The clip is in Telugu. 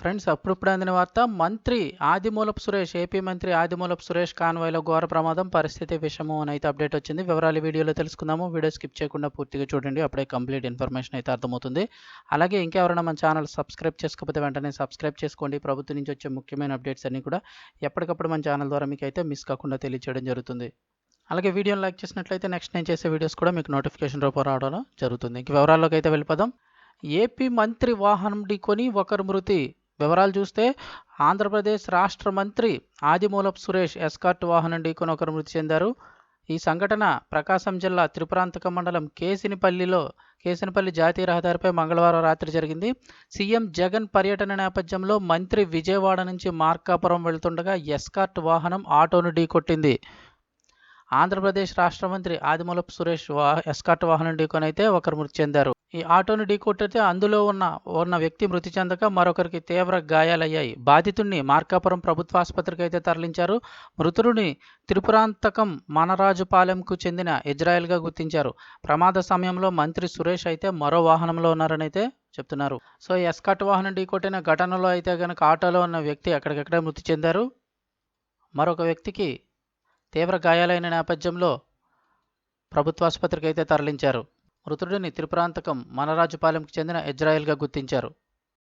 ఫ్రెండ్స్ అప్పుడిప్పుడు అందిన వార్త మంత్రి ఆదిమూలపు సురేష్ ఏపీ మంత్రి ఆదిమూలపు సురేష్ కాన్వాయ్లో ఘోర ప్రమాదం పరిస్థితి విషము అని అయితే అప్డేట్ వచ్చింది. వివరాలు వీడియోలో తెలుసుకుందాము. వీడియో స్కిప్ చేయకుండా పూర్తిగా చూడండి. అప్పుడే కంప్లీట్ ఇన్ఫర్మేషన్ అయితే అర్థమవుతుంది. అలాగే ఇంకెవరైనా మన ఛానల్ సబ్స్క్రైబ్ చేసుకోకపోతే వెంటనే సబ్స్క్రైబ్ చేసుకోండి. ప్రభుత్వం నుంచి వచ్చే ముఖ్యమైన అప్డేట్స్ అన్ని కూడా ఎప్పటికప్పుడు మన ఛానల్ ద్వారా మీకు అయితే మిస్ కాకుండా తెలియచేయడం జరుగుతుంది. అలాగే వీడియోని లైక్ చేసినట్లయితే నెక్స్ట్ నేను చేసే వీడియోస్ కూడా మీకు నోటిఫికేషన్ రూపం రావడం జరుగుతుంది. ఇంక వివరాల్లోకి అయితే వెళ్ళిపోదాం. ఏపీ మంత్రి వాహనం ఢీకొని ఒకరు మృతి. వివరాలు చూస్తే ఆంధ్రప్రదేశ్ రాష్ట్ర మంత్రి ఆదిమూలపు సురేష్ ఎస్కార్ట్ వాహనం ఢీకొని ఒకరు మృతి చెందారు. ఈ సంఘటన ప్రకాశం జిల్లా త్రిపురాంతక మండలం కేసినిపల్లిలో కేసినపల్లి జాతీయ రహదారిపై మంగళవారం రాత్రి జరిగింది. సీఎం జగన్ పర్యటన నేపథ్యంలో మంత్రి విజయవాడ నుంచి మార్కాపురం వెళ్తుండగా ఎస్కార్ట్ వాహనం ఆటోను ఢీకొట్టింది. ఆంధ్రప్రదేశ్ రాష్ట్ర మంత్రి ఆదిమూలపు సురేష్ వా ఎస్కాట్ వాహనం ఢీకొనైతే ఒకరు మృతి చెందారు. ఈ ఆటోను ఢీకొట్టితే అందులో ఉన్న ఉన్న వ్యక్తి మృతి చెందక మరొకరికి తీవ్ర గాయాలయ్యాయి. బాధితుడిని మార్కాపురం ప్రభుత్వ ఆసుపత్రికి అయితే తరలించారు. మృతుడిని త్రిపురాంతకం మనరాజుపాలెంకు చెందిన ఇజ్రాయెల్గా గుర్తించారు. ప్రమాద సమయంలో మంత్రి సురేష్ అయితే మరో వాహనంలో ఉన్నారని అయితే చెప్తున్నారు. సో ఎస్కాట్ వాహనం ఢీకొట్టిన ఘటనలో అయితే కనుక ఆటోలో ఉన్న వ్యక్తి అక్కడికక్కడే మృతి చెందారు? మరొక వ్యక్తికి తీవ్ర గాయాలైన నేపథ్యంలో ప్రభుత్వ ఆసుపత్రికి అయితే తరలించారు. మృతుడిని త్రిపురాంతకం మనరాజుపాలెంకు చెందిన ఇజ్రాయెల్గా గుర్తించారు.